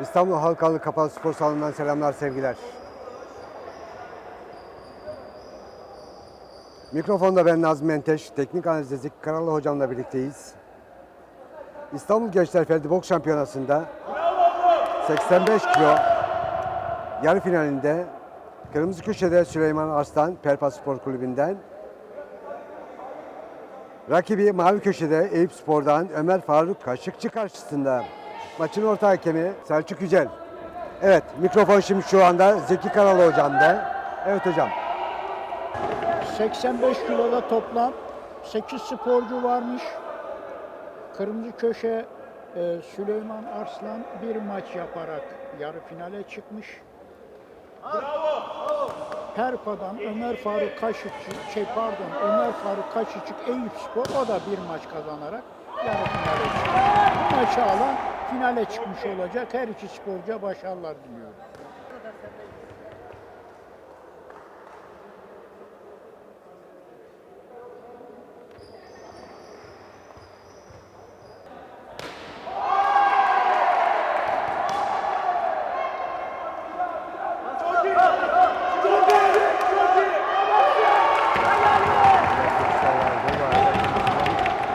İstanbul Halkalı Kapalı Spor Salonu'ndan selamlar, sevgiler. Mikrofonda ben Nazmi Menteş, teknik analizde Zeki Karalı hocamla birlikteyiz. İstanbul Gençler Ferdi Boks Şampiyonası'nda 85 kilo yarı finalinde Kırmızı Köşe'de Süleyman Arslan Perpa Spor Kulübü'nden Rakibi Mavi Köşe'de Eyüp Spor'dan Ömer Faruk Kaşıkçı karşısında. Maçın orta hakemi Selçuk Yücel. Evet mikrofon şimdi şu anda Zeki Karalı hocamda. Evet hocam. 85 kiloda toplam 8 sporcu varmış. Kırmızı köşe e, Süleyman Arslan bir maç yaparak yarı finale çıkmış. Perpa'dan Ömer Faruk Kaşıkçı, şey pardon Ömer Faruk Kaşıkçı Eyüp Spor o da bir maç kazanarak yarı finale çıkmış. Maçı alan finale çıkmış olacak. Her iki sporcuya başarılar diliyorum.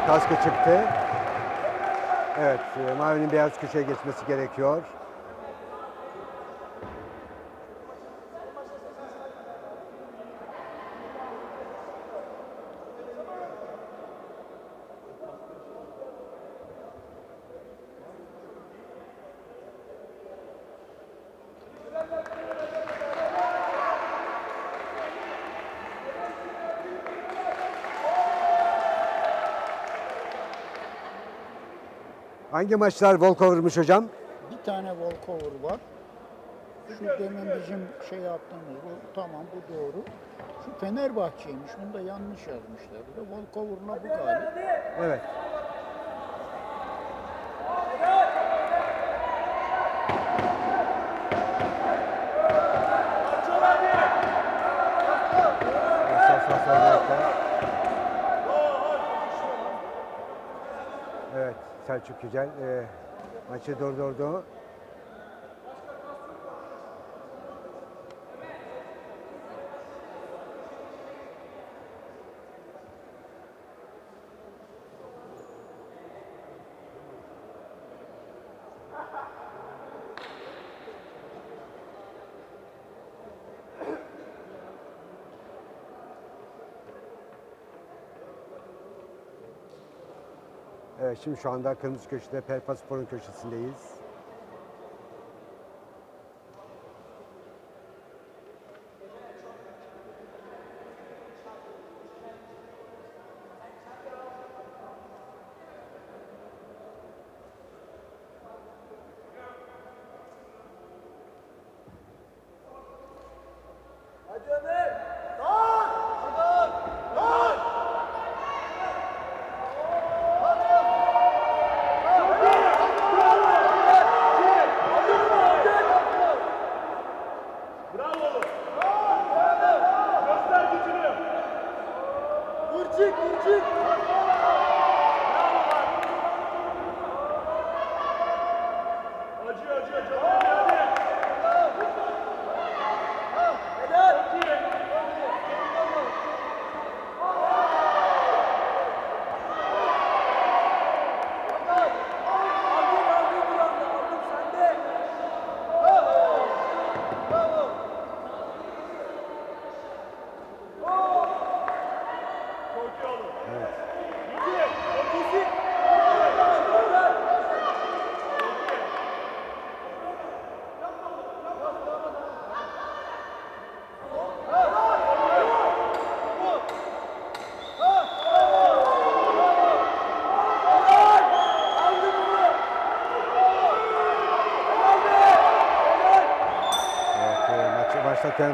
Kaskı çıktı. Mavi'nin beyaz köşeye geçmesi gerekiyor. Hangi maçlar walkover'mış hocam? Bir tane walkover var. Şu demin bizim şey yaptığımız bu tamam bu doğru. Şu Fenerbahçe'ymiş. Bunu da yanlış yazmışlar. Bir de walkover'la bu galiba. Evet. Sağ, sağ, sağ, sağ. Selçuk Yücel e, maçı durdurdu. Evet, şimdi şu anda kırmızı köşede Perpa Spor'un köşesindeyiz.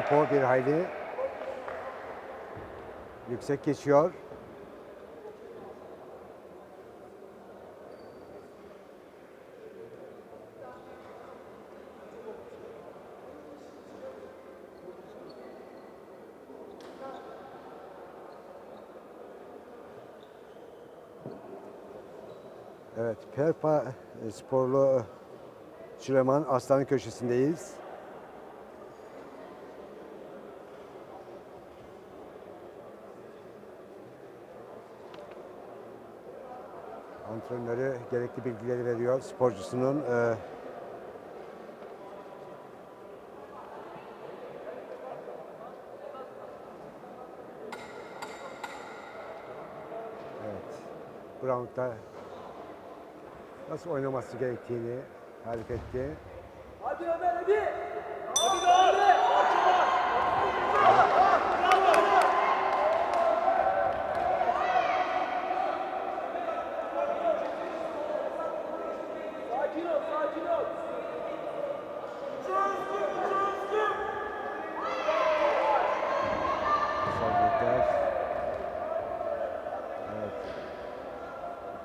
Tempo bir hayli yüksek geçiyor. Evet, Perpa sporlu Süleyman Aslan'ın köşesindeyiz. Antrenörü gerekli bilgileri veriyor. Sporcusunun e. Bu roundda nasıl oynaması gerektiğini tarif etti. Hadi Ömer hadi. Hadi daha hadi. Sakin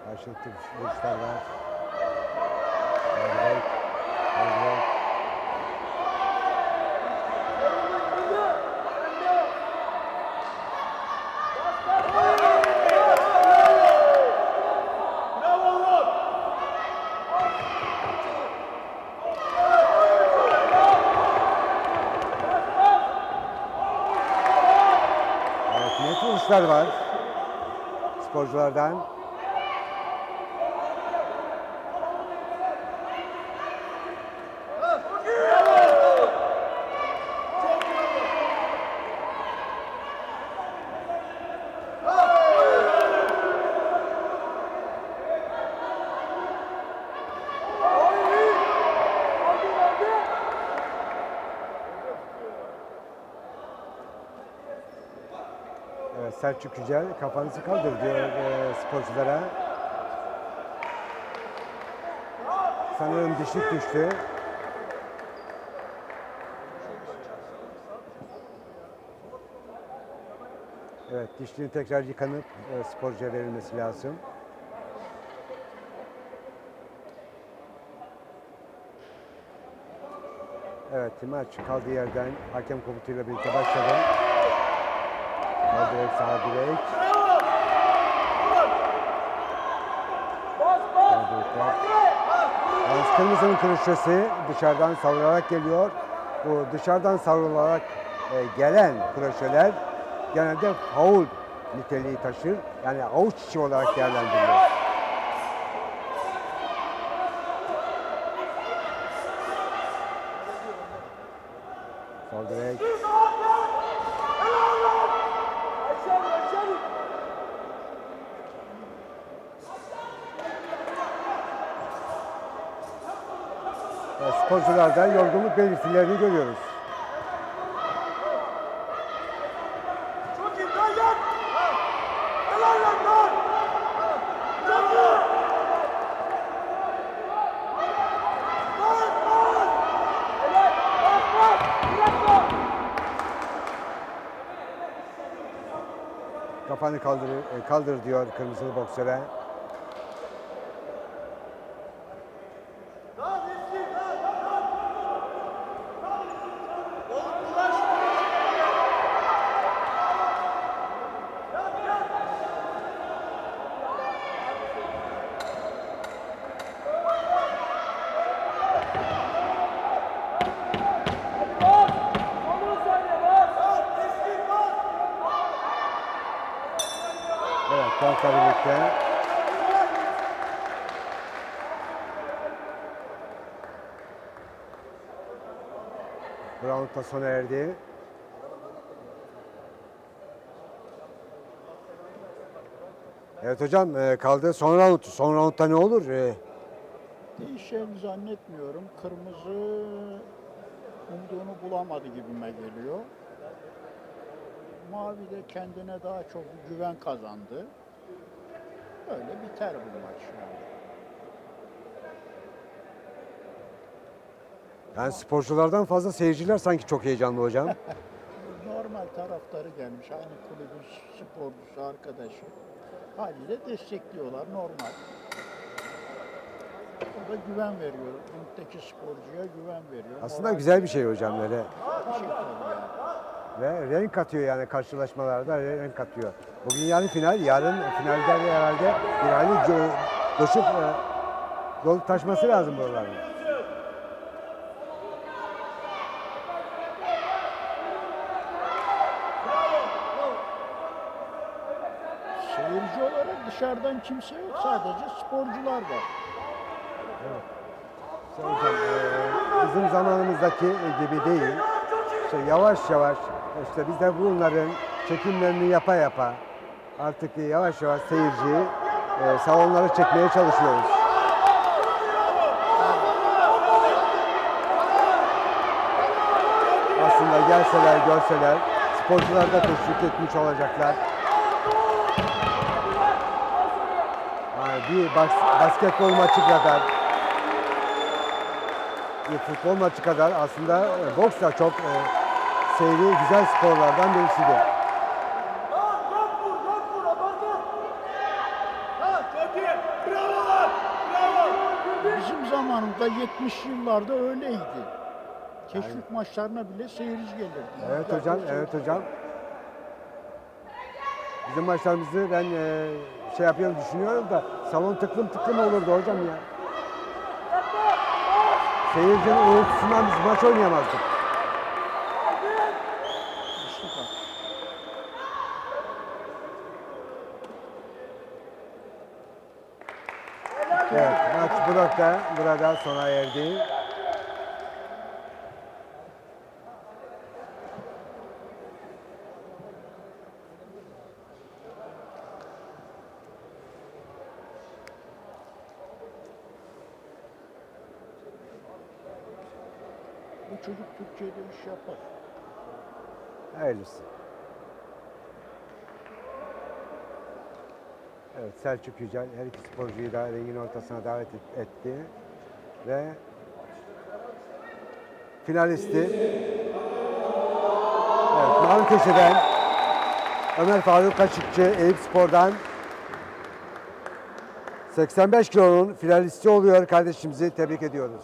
Karşılıklı vuruşlar var. Net vuruşlar var. Sporculardan. Evet, Selçuk Yücel kafanızı kaldır diyor e, sporculara. Sanırım dişlik düştü. Evet, dişliğin tekrar yıkanıp e, sporcuya verilmesi lazım. Evet, maç kaldığı yerden hakem komutuyla birlikte başladı. Sağ direk, sağ direk. Yalnız Kırmızı'nın kroşesi dışarıdan savrularak geliyor. Bu dışarıdan savrularak e, gelen kroşeler genelde faul niteliği taşır. Yani avuç içi olarak değerlendiriliyor. Sol direk. Aşağı aşağı. E, sporcularda yorgunluk belirtilerini görüyoruz. Çok iyi lan lan. Helal lan lan. Çok iyi. Bas bas. Helal. Bas bas. Bırakma. Kafanı kaldır, e, kaldır diyor kırmızılı boksöre. Bas. Son on saniye bas. Eski bas. Evet, Kankla birlikte. Round da sona erdi. Evet hocam e, kaldı son round. Son roundda ne olur? E, Değişeceğini zannetmiyorum. Kırmızı umduğunu bulamadı gibime geliyor. Mavi de kendine daha çok güven kazandı. Öyle biter bu maç yani. Yani sporculardan fazla seyirciler sanki çok heyecanlı hocam. Normal taraftarı gelmiş. Aynı kulübün sporcusu, arkadaşı. Haliyle destekliyorlar normal. O da güven veriyor. Ringdeki sporcuya güven veriyor. Aslında Moral güzel bir şey hocam böyle. bir şey tabii yani. Ve renk katıyor yani karşılaşmalarda renk katıyor. Bugün yarın final, yarın finalde de herhalde bir hali co- coşup e, dolup taşması lazım buraların. Dışarıdan kimse yok. Sadece sporcular var. İşte hocam e, bizim zamanımızdaki gibi değil. İşte yavaş yavaş işte biz de bunların çekimlerini yapa yapa artık yavaş yavaş seyirciyi e, salonlara çekmeye çalışıyoruz. Aslında gelseler, görseler, sporcular da teşvik etmiş olacaklar. Yani bir bas- basketbol maçı kadar, bir futbol maçı kadar aslında e, boks da çok e, seyri güzel sporlardan birisidir. Bizim zamanımızda 70 yıllarda öyleydi. Teşvik maçlarına bile seyirci gelirdi. Evet hocam, evet hocam. Bizim maçlarımızı ben e, şey yapıyorum düşünüyorum da salon tıklım tıklım olurdu hocam ya. Seyircinin uğultusundan biz maç oynayamazdık. Evet, maç burada, burada sona erdi. Çocuk Türkiye'de iş yapar. Hayırlısı. Evet Selçuk Yücel her iki sporcuyu da ringin ortasına davet et- etti. Ve finalisti evet, Mavi Köşe'den Ömer Faruk Kaşıkçı Eyüp Spor'dan 85 kilonun finalisti oluyor kardeşimizi tebrik ediyoruz.